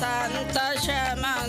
Santa Shama.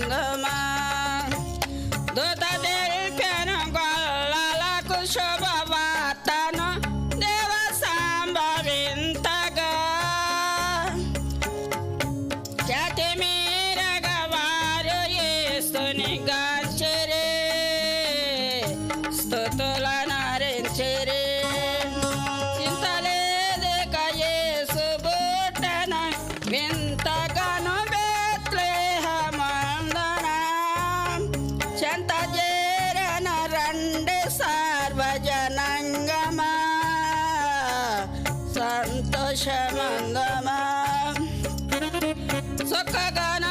Sakagana.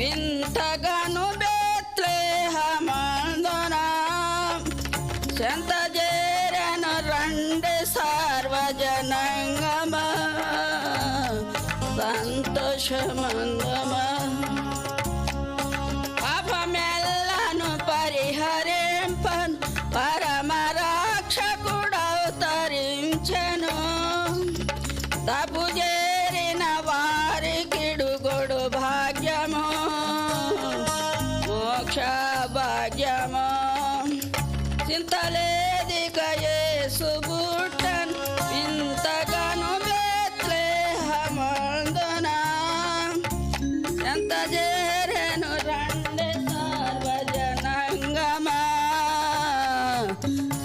been భోక్షభాగ్యము చింతలేది కయేసుబుట్టన్ ఇంతగాను బెత్లేహమందున ఎంత చేరెను రండి సర్వజనంగమా.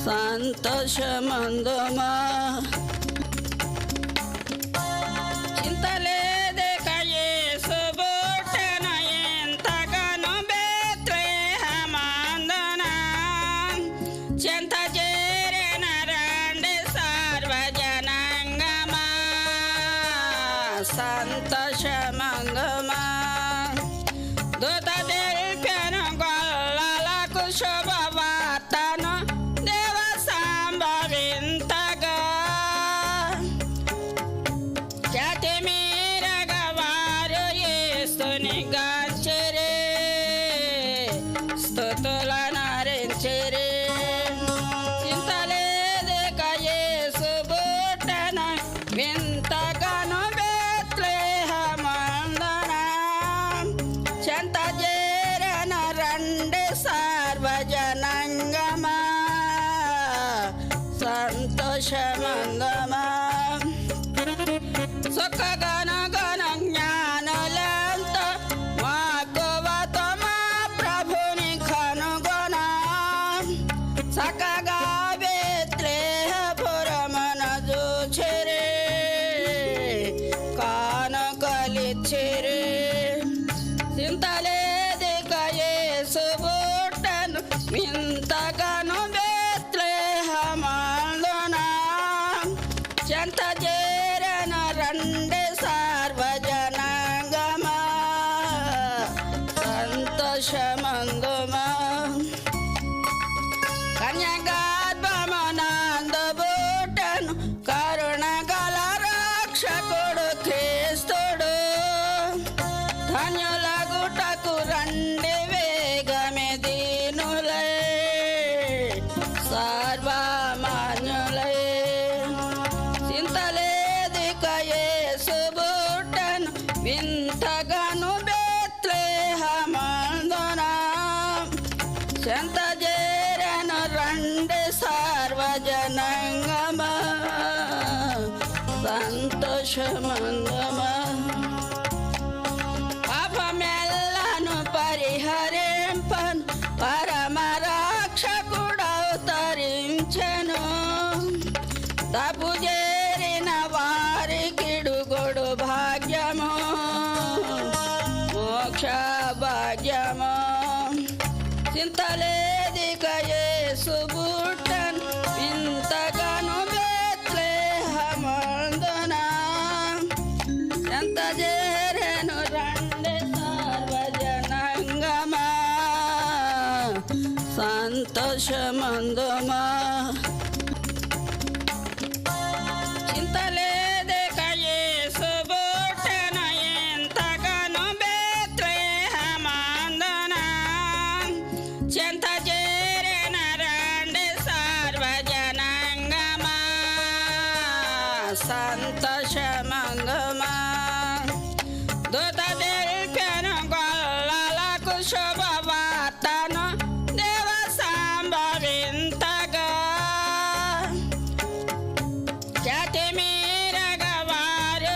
సంతోషమందుమా. trouble. vaya taga no సర్వమాన్యులై చింతలేది కయేసుబుట్టను వింతగను బెత్లేహమందున చెంత చేరను రెండు సర్వజనంగమ. సంతోషమందమ. తపు చేరిన వారికిడు గొడు భాగ్యము మోక్ష భాగ్యము చింతలేదిక సుబుట్టన్ ఇంతగాను బెత్లేహమందున ఎంత చేరెను రండి సర్వజనంగమా సంతోషమందుమా సంతోషమంగుమా దూత తెలిపెను గొల్లలకు శుభవార్తను దేవ సంభవింతగా. గతి మీరగ వారు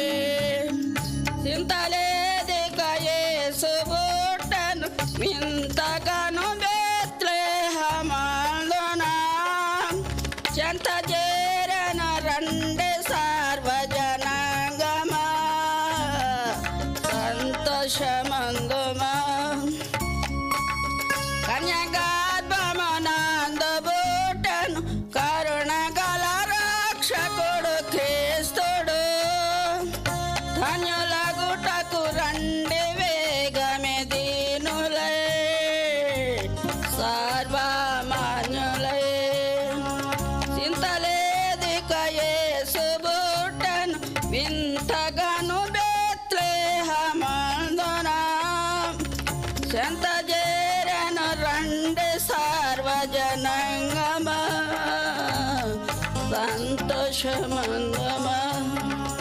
ಠಗ